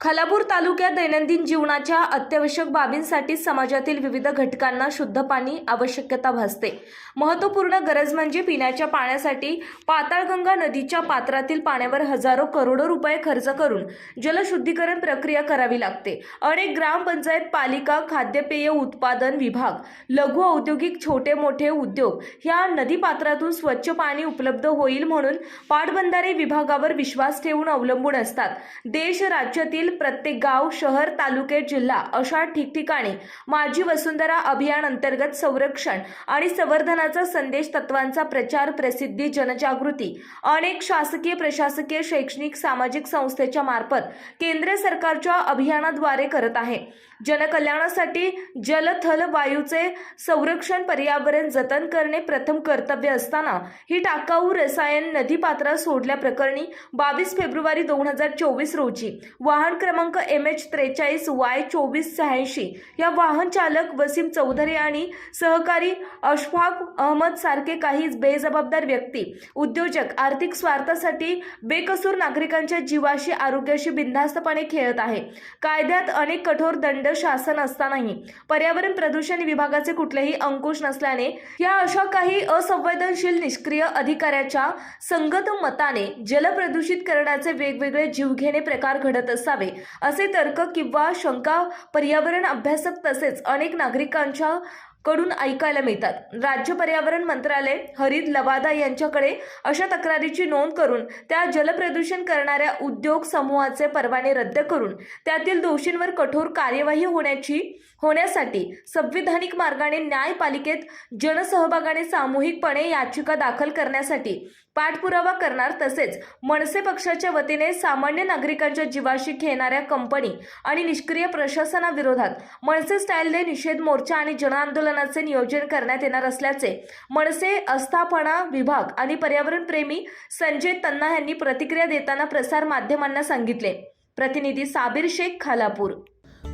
खालापूर तालुक्यात दैनंदिन जीवनाच्या अत्यावश्यक बाबींसाठी समाजातील विविध घटकांना शुद्ध पाणी आवश्यकता भासते. महत्त्वपूर्ण गरज म्हणजे पिण्याच्या पाण्यासाठी पाताळगंगा नदीच्या पात्रातील पाण्यावर हजारो करोडो रुपये खर्च करून जलशुद्धीकरण प्रक्रिया करावी लागते. अनेक ग्रामपंचायत पालिका खाद्यपेय उत्पादन विभाग लघु औद्योगिक छोटे मोठे उद्योग ह्या नदीपात्रातून स्वच्छ पाणी उपलब्ध होईल म्हणून पाटबंधारे विभागावर विश्वास ठेवून अवलंबून असतात. देश राज्यातील प्रत्येक गाव शहर तालुके जिल्हा अशा ठिकठिकाणी माझी वसुंधरा अभियान अंतर्गत संरक्षण आणि संवर्धनाचा संदेश तत्वांचा प्रचार प्रसिद्धी जनजागृती अनेक शासकीय प्रशासकीय शैक्षणिक सामाजिक संस्थेच्या मार्फत केंद्र सरकारच्या अभियानाद्वारे करत आहे. जनकल्याणासाठी जल थल वायूचे संरक्षण पर्यावरण जतन करणे प्रथम कर्तव्य असताना ही टाकाऊ रसायन नदीपात्रात सोडल्याप्रकरणी बावीस फेब्रुवारी दोन हजार चोवीस रोजी वाहन क्रमांक एम एच त्रेचाळीस वाय चोवीस शहाऐंशी. या वाहन चालक वसीम चौधरी आणि सहकारी अशफाक अहमद सारखे काही बेजबाबदार व्यक्ती उद्योजक आर्थिक स्वार्थासाठी बेकसूर नागरिकांच्या जीवाशी आरोग्याशी बिनधास्तपणे खेळत आहे. कायद्यात अनेक कठोर दंड शासन असतानाही पर्यावरण प्रदूषण विभागाचे कुठलेही अंकुश नसल्याने या अशा काही असंवेदनशील निष्क्रिय अधिकाऱ्याच्या संगत मताने जल प्रदूषित करण्याचे वेगवेगळे जीवघेणे प्रकार घडत असावे. असे तर्क किंवा शंका पर्यावरण अभ्यासक तसेच अनेक नागरिकांच्या कडून ऐकायला मिळतात. राज्य पर्यावरण मंत्रालय हरित लवादा यांच्याकडे अशा तक्रारीची नोंद करून त्या जलप्रदूषण करणाऱ्या उद्योग समूहाचे परवाने रद्द करून त्यातील दोषींवर कठोर कार्यवाही होण्याची होण्यासाठी संविधानिक मार्गाने न्यायपालिकेत जनसहभागाने सामूहिकपणे याचिका दाखल करण्यासाठी पाठपुरावा करणार तसेच मनसे पक्षाच्या वतीने सामान्य नागरिकांच्या जीवाशी खेळणाऱ्या कंपनी आणि निष्क्रिय प्रशासनाविरोधात मनसे स्टाईलने निषेध मोर्चा आणि जनआंदोलनाचे नियोजन करण्यात येणार असल्याचे मनसे आस्थापना विभाग आणि पर्यावरण प्रेमी संजय तन्ना यांनी प्रतिक्रिया देताना प्रसार माध्यमांना सांगितले. प्रतिनिधी साबिर शेख खालापूर.